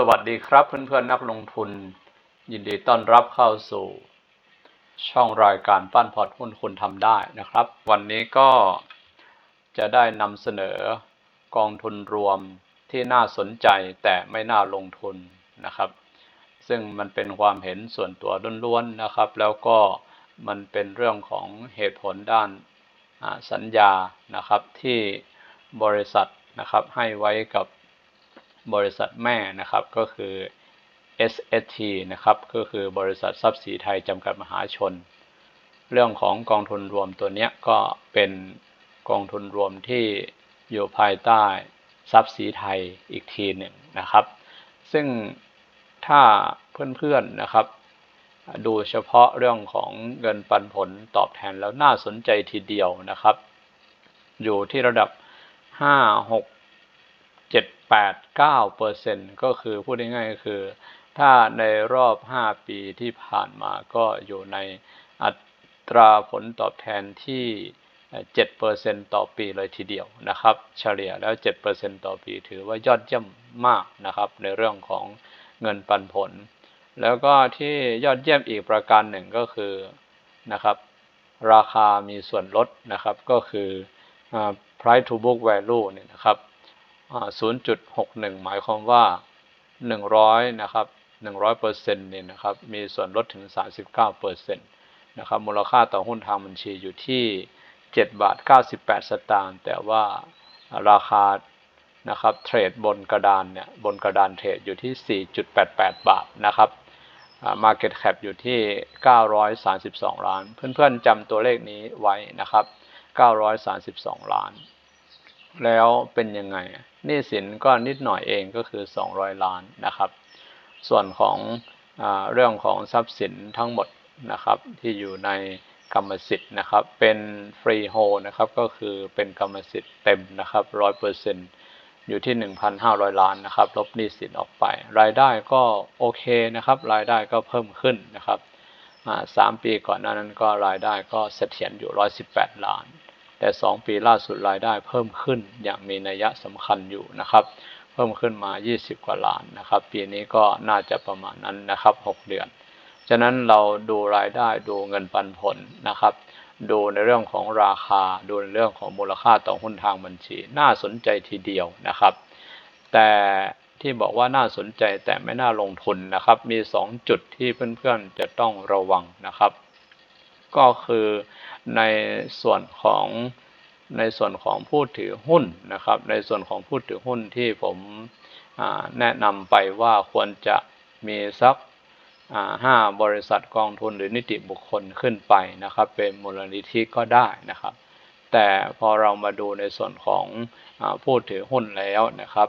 สวัสดีครับเพื่อนๆนักลงทุน ยินดีต้อนรับเข้าสู่ ช่องรายการปั้นพอร์ตหุ้นคุณทำได้นะครับ วันนี้ก็จะได้นำเสนอกองทุนรวมที่น่าสนใจแต่ไม่น่าลงทุนนะครับ ซึ่งมันเป็นความเห็นส่วนตัวล้วนๆนะครับ แล้วก็มันเป็นเรื่องของเหตุผลด้านสัญญานะครับที่บริษัทนะครับให้ไว้กับ บริษัทแม่นะครับก็คือ SST นะครับก็คือบริษัททรัพย์สีไทยจำกัดมหาชน เรื่องของกองทุนรวมตัวนี้ก็เป็นกองทุนรวมที่อยู่ภายใต้ทรัพย์สีไทยอีกทีหนึ่งนะครับ ซึ่งถ้าเพื่อนๆนะครับ ดูเฉพาะเรื่องของเงินปันผลตอบแทนแล้วน่าสนใจทีเดียวนะครับ อยู่ที่ระดับ 5 6 8 9เปอร์เซ็นก็คือพูดง่ายๆก็คือ ถ้าในรอบ 5 ปีที่ผ่านมาก็อยู่ในอัตราผลตอบแทนที่ 7%ต่อปีเลยทีเดียวนะครับ เฉลี่ยแล้ว 7%ต่อปีถือว่ายอดเยี่ยมมากนะครับ ในเรื่องของเงินปันผล แล้วก็ที่ยอดเยี่ยมอีกประการหนึ่งก็คือนะครับ ราคามีส่วนลดนะครับก็คือ price to book value เนี่ยนะครับ 0.61 หมายความว่า 100 นะครับ 100เปอร์เซ็นต์เนี่ยนะครับ มีส่วนลดถึง 39เปอร์เซ็นต์นะครับ มูลค่าต่อหุ้นทางบัญชีอยู่ที่ 7 บาท 98 สตางค์ แต่ว่าราคา นะครับ เทรดบนกระดานเนี่ย บนกระดานเทรดอยู่ที่ 4.88 บาทนะครับ Market Cap อยู่ที่ 932 ล้าน เพื่อนๆจำตัวเลขนี้ไว้นะครับ 932 ล้าน แล้วเป็นยังไงหนี้สินก็นิดหน่อยเองก็คือ 200 ล้านนะครับ ส่วนของอเรื่องของทรัพย์สินทั้งหมดนะครับที่อยู่ในกรรมสิทธิ์นะครับ เป็นฟรีโฮนะครับก็คือเป็นกรรมสิทธิ์เต็มนะครับร้อยเปอร์เซ็นต์อยู่ที่ 1,500 ล้านนะครับลบหนี้สินออกไป รายได้ก็โอเคนะครับ รายได้ก็เพิ่มขึ้นนะครับสามปีก่อนหน้านั้นก็รายได้ก็เสถียรอยู่ 118 ล้าน แต่ 2 ปีล่าสุดรายได้เพิ่มขึ้นอย่างมีนัยสำคัญอยู่นะครับ เพิ่มขึ้นมา 20 กว่าล้านนะครับ ปีนี้ก็น่าจะประมาณนั้นนะครับ 6 เดือน ฉะนั้นเราดูรายได้ดูเงินปันผลนะครับ ดูในเรื่องของราคาดูในเรื่องของมูลค่าต่อหุ้นทางบัญชี น่าสนใจทีเดียวนะครับ แต่ที่บอกว่าน่าสนใจแต่ไม่น่าลงทุนนะครับ มี 2 จุดที่เพื่อนๆจะต้องระวังนะครับ ก็คือในส่วนของในส่วนของผู้ถือหุ้นนะครับ ในส่วนของผู้ถือหุ้นที่ผมแนะนำไปว่าควรจะมีสักห้าบริษัทกองทุนหรือนิติบุคคลขึ้นไปนะครับ เป็นมูลนิธิก็ได้นะครับ แต่พอเรามาดูในส่วนของผู้ถือหุ้นแล้วนะครับ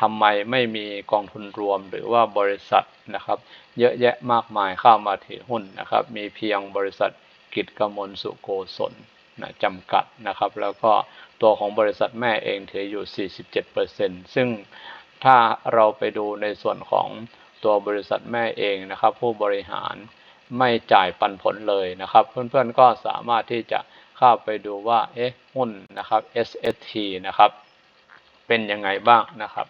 ทำไมไม่มีกองทุนรวมหรือว่าบริษัทนะครับ เยอะแยะมากมายเข้ามาถือหุ้นนะครับ มีเพียงบริษัท กิจกมลสุโกศลนะจำกัดนะครับ แล้วก็ตัวของบริษัทแม่เองถืออยู่ 47%ซึ่งถ้าเราไปดูในส่วนของตัวบริษัทแม่เองนะครับ ผู้บริหารไม่จ่ายปันผลเลยนะครับ เพื่อนๆก็สามารถที่จะเข้าไปดูว่าเอ๊ะหุ้นนะครับ SST นะครับ เป็นยังไงบ้างนะครับ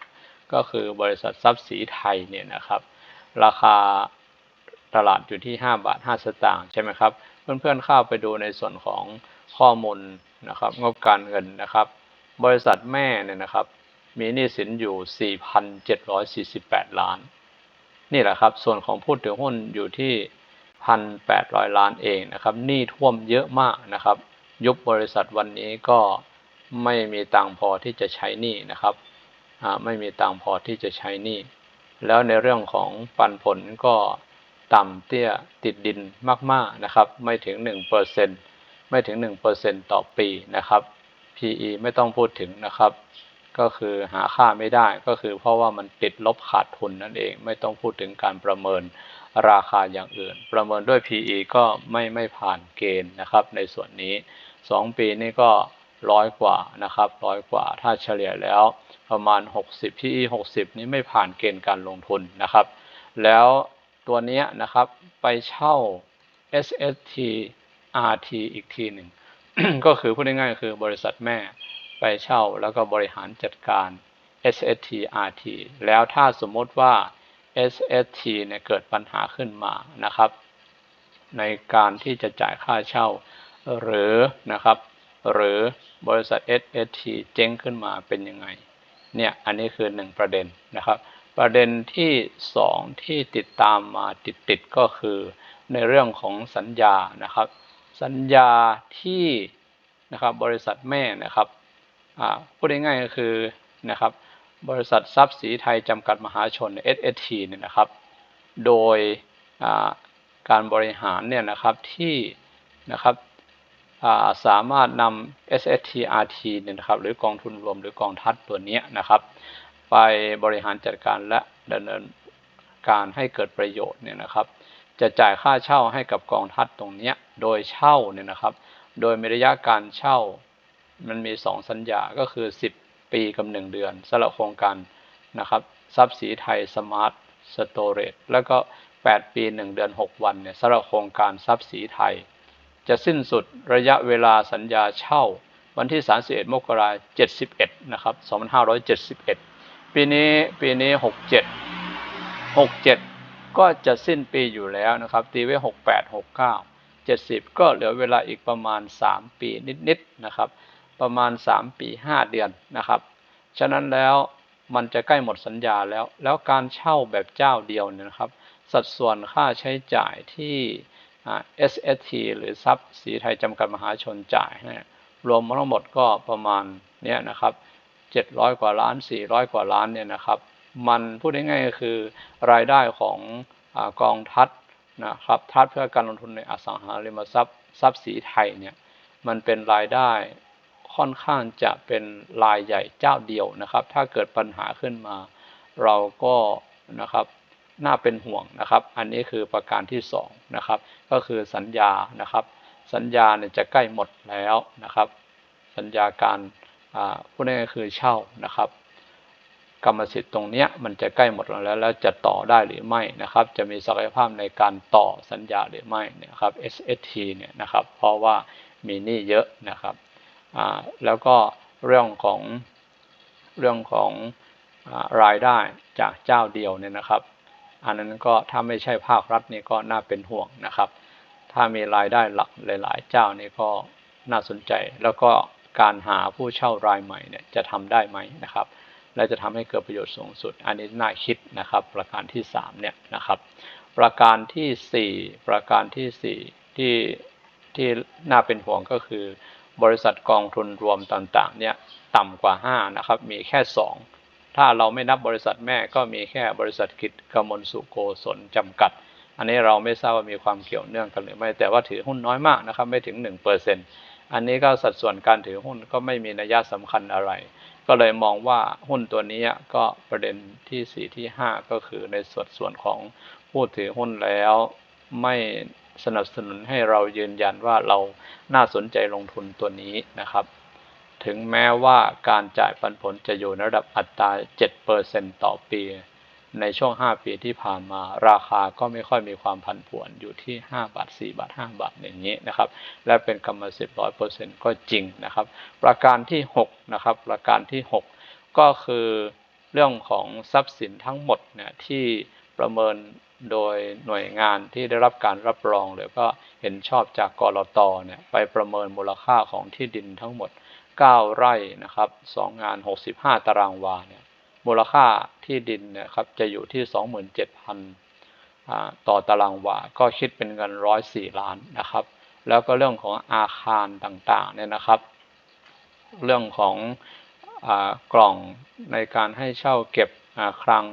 ก็คือบริษัททรัพย์สีไทยเนี่ยนะครับ ราคา ตลาดอยู่ที่ 5 บาท 5 สตางค์ใช่ไหมครับ เพื่อนๆเข้าไปดูในส่วนของข้อมูลนะครับงบการเงินนะครับ บริษัทแม่เนี่ยนะครับ มีหนี้สินอยู่ 4,748 ล้าน นี่แหละครับ ส่วนของผู้ถือหุ้นอยู่ที่ 1,800 ล้านเองนะครับหนี้ท่วมเยอะมากนะครับ ยุบบริษัทวันนี้ก็ไม่มีตังพอที่จะใช้หนี้นะครับไม่มีตังพอที่จะใช้หนี้แล้วในเรื่องของปันผลก็ ต่ำเตี้ยติดดินมากๆนะครับ ไม่ถึง 1%ไม่ถึง 1%ต่อปีนะครับ PE ไม่ต้องพูดถึงนะครับ ก็คือหาค่าไม่ได้ก็คือเพราะว่ามันติดลบขาดทุนนั่นเอง ไม่ต้องพูดถึงการประเมินราคาอย่างอื่น ประเมินด้วย PE ก็ไม่ไม่ผ่านเกณฑ์นะครับ ในส่วนนี้ 2 ปีนี่ก็ร้อยกว่านะครับร้อยกว่าถ้าเฉลี่ยแล้วประมาณ 60 PE 60 นี้ไม่ผ่านเกณฑ์การลงทุนนะครับ แล้ว ตัวนี้นะครับไปเช่า SST RT อีกทีหนึ่ง ก็คือพูดง่ายๆคือบริษัทแม่ไปเช่าแล้วก็บริหารจัดการ SST RT แล้วถ้าสมมติว่า SST เนี่ยเกิดปัญหาขึ้นมานะครับ ในการที่จะจ่ายค่าเช่า หรือนะครับ หรือบริษัท SST เจ๊งขึ้นมาเป็นยังไงเนี่ยอันนี้คือหนึ่งประเด็นนะครับ ประเด็นที่สองที่ติดตามมาติดๆก็คือในเรื่องของสัญญานะครับ สัญญาที่นะครับบริษัทแม่นะครับพูดง่ายๆก็คือนะครับบริษัททรัพย์สีไทยจำกัดมหาชน SST เนี่ยนะครับ โดยการบริหารเนี่ยนะครับที่นะครับสามารถนำ SSTRT เนี่ยนะครับหรือกองทุนรวมหรือกองทัพตัวนี้นะครับ ไปบริหารจัดการและดำเนินการให้เกิดประโยชน์เนี่ยนะครับ จะจ่ายค่าเช่าให้กับกองทัพตรงนี้โดยเช่าเนี่ยนะครับ โดยมีระยะการเช่ามันมี 2 สัญญาก็คือ 10 ปีกับ 1 เดือนสำหรับโครงการนะครับทรัพย์สีไทยสมาร์ทสโตรจแล้วก็ 8 ปี 1 เดือน 6 วันเนี่ยสำหรับโครงการทรัพย์สีไทย จะสิ้นสุดระยะเวลาสัญญาเช่า วันที่ 31 มกราคม71 นะครับ 2571 ปีนี้ปีนี้67 67ก็จะสิ้นปีอยู่แล้วนะครับ ตีไว้68 69 70ก็เหลือเวลาอีกประมาณ3ปีนิดๆนะครับ ประมาณ3ปี5เดือนนะครับ ฉะนั้นแล้วมันจะใกล้หมดสัญญาแล้ว แล้วการเช่าแบบเจ้าเดียวเนี่ยนะครับ สัดส่วนค่าใช้จ่ายที่ SST หรือทรัพย์สีไทยจำกัดมหาชนจ่ายรวมทั้งหมดก็ประมาณเนี้ยนะครับ 700 กว่าล้าน 400 กว่าล้านเนี่ยนะครับ มันพูดง่ายๆก็คือรายได้ของอกองทัพนะครับทัพเพื่อการลงทุนในอสังหาริมทรัพย์ทรัพย์สีไทยเนี่ยมันเป็นรายได้ค่อนข้างจะเป็นรายใหญ่เจ้าเดียวนะครับ ถ้าเกิดปัญหาขึ้นมา เราก็นะครับน่าเป็นห่วงนะครับ อันนี้คือประการที่2นะครับก็คือสัญญานะครับ สัญญาเนี่ยจะใกล้หมดแล้วนะครับ สัญญาการ พูดง่ายๆคือเช่านะครับ กรรมสิทธิ์ตรงนี้มันจะใกล้หมดแล้ว แล้วจะต่อได้หรือไม่นะครับ จะมีศักยภาพในการต่อสัญญาหรือไม่นะครับ SST เนี่ยนะครับ เพราะว่ามีหนี้เยอะนะครับแล้วก็เรื่องของเรื่องของรายได้จากเจ้าเดียวเนี่ยนะครับ อันนั้นก็ถ้าไม่ใช่ภาครัฐนี่ก็น่าเป็นห่วงนะครับ ถ้ามีรายได้หลักหลาย ๆ เจ้านี่ก็น่าสนใจแล้วก็ การหาผู้เช่ารายใหม่เนี่ยจะทำได้ไหมนะครับ และจะทำให้เกิดประโยชน์สูงสุด อันนี้น่าคิดนะครับ ประการที่3เนี่ยนะครับ ประการที่ 4 ประการที่4ที่ที่น่าเป็นห่วงก็คือ บริษัทกองทุนรวมต่างๆเนี่ยต่ำกว่า 5 นะครับ มีแค่ 2 ถ้าเราไม่นับบริษัทแม่ก็มีแค่บริษัทกิจกมลสุโกศลจำกัด อันนี้เราไม่ทราบว่ามีความเกี่ยวเนื่องกันหรือไม่แต่ว่าถือหุ้นน้อยมากนะครับ ไม่ถึง 1% อันนี้ก็สัดส่วนการถือหุ้นก็ไม่มีนัยสำคัญอะไร ก็เลยมองว่าหุ้นตัวนี้ก็ประเด็นที่ 4 ที่ 5 ก็คือในส่วนส่วนของผู้ถือหุ้นแล้วไม่สนับสนุนให้เรายืนยันว่าเราน่าสนใจลงทุนตัวนี้นะครับ ถึงแม้ว่าการจ่ายปันผลจะอยู่ในระดับอัตรา 7%ต่อปี ในช่วง 5 ปีที่ผ่านมา ราคาก็ไม่ค่อยมีความผันผวนอยู่ที่ 5 บาท 4 บาท 5 บาทอย่างนี้นะครับ และเป็นกรรมสิทธิ์100%ก็จริงนะครับ ประการที่ 6 นะครับ ประการที่ 6 ก็คือเรื่องของทรัพย์สินทั้งหมดเนี่ยที่ประเมินโดยหน่วยงานที่ได้รับการรับรองหรือก็เห็นชอบจากกรตเนี่ยไปประเมินมูลค่าของที่ดินทั้งหมด 9 ไร่นะครับ2งาน 65 ตารางวาเนี่ย มูลค่าที่ดินเนี่ยครับจะอยู่ที่ 27,000 ต่อตารางวา ก็คิดเป็นเงิน 104 ล้านนะครับ แล้วก็เรื่องของอาคารต่างๆเนี่ยนะครับ เรื่องของอกล่องในการให้เช่าเก็บคลัง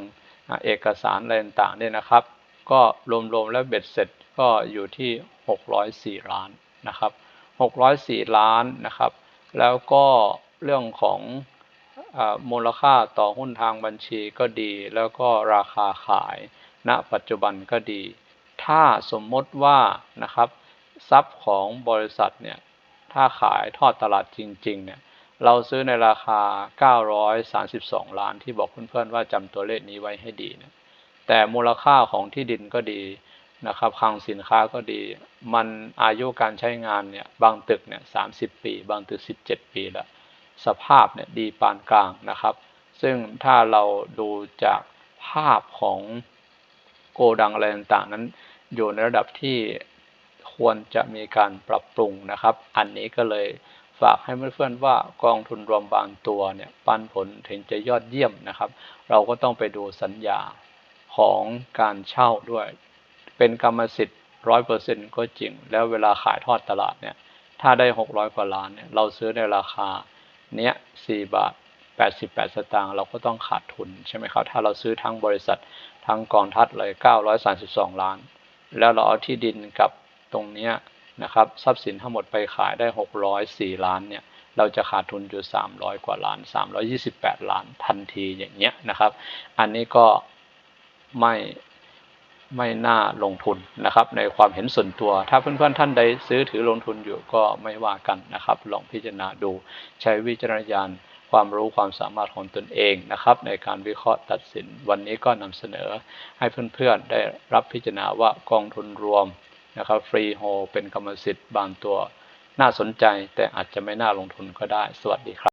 เอกสารอะไรต่างๆเนี่ยนะครับ ก็รวมๆแล้วเบ็ดเสร็จก็อยู่ที่ 604 ล้านนะครับ 604 ล้านนะครับ แล้วก็เรื่องของ มูลค่าต่อหุ้นทางบัญชีก็ดี แล้วก็ราคาขาย ณ ปัจจุบันก็ดี ถ้าสมมติว่านะครับทรัพย์ของบริษัทเนี่ยถ้าขายทอดตลาดจริงๆเนี่ยเราซื้อในราคา 932 ล้านที่บอกเพื่อนๆว่าจำตัวเลขนี้ไว้ให้ดีนะแต่มูลค่าของที่ดินก็ดีนะครับคลังสินค้าก็ดี มันอายุการใช้งานเนี่ยบางตึกเนี่ยสาปี บางตึก 17 ปีแล้ว สภาพเนี่ยดีปานกลางนะครับ ซึ่งถ้าเราดูจากภาพของโกดังอะไรต่างๆนั้นอยู่ในระดับที่ควรจะมีการปรับปรุงนะครับ อันนี้ก็เลยฝากให้เพื่อนๆว่ากองทุนรวมบางตัวเนี่ยปันผลถึงจะยอดเยี่ยมนะครับ เราก็ต้องไปดูสัญญาของการเช่าด้วย เป็นกรรมสิทธิ์ร้อยเปอร์เซ็นก็จริง แล้วเวลาขายทอดตลาดเนี่ย ถ้าได้หกร้อยกว่าล้านเนี่ย เราซื้อในราคา เนี้ยสี่บาทแปดสิบแปดสตางค์เราก็ต้องขาดทุนใช่ไหมครับ ถ้าเราซื้อทั้งบริษัททั้งกองทัพเลยเก้าร้อยสาสิบสองล้าน แล้วเราเอาที่ดินกับตรงเนี้ยนะครับทรัพย์สินทั้งหมดไปขายได้หกร้อยสี่ล้านเนี่ยเราจะขาดทุนอยู่สามร้อยกว่าล้านสามร้อยี่สิบแปดล้านทันทีอย่างเงี้ยนะครับ อันนี้ก็ไม่ ไม่น่าลงทุนนะครับ ในความเห็นส่วนตัว ถ้าเพื่อนๆท่านใดซื้อถือลงทุนอยู่ก็ไม่ว่ากันนะครับ ลองพิจารณาดูใช้วิจารณญาณความรู้ความสามารถของตนเองนะครับ ในการวิเคราะห์ตัดสิน วันนี้ก็นำเสนอให้เพื่อนๆได้รับพิจารณาว่ากองทุนรวมนะครับฟรีโฮเป็นกรรมสิทธิ์บางตัว น่าสนใจแต่อาจจะไม่น่าลงทุนก็ได้ สวัสดีครับ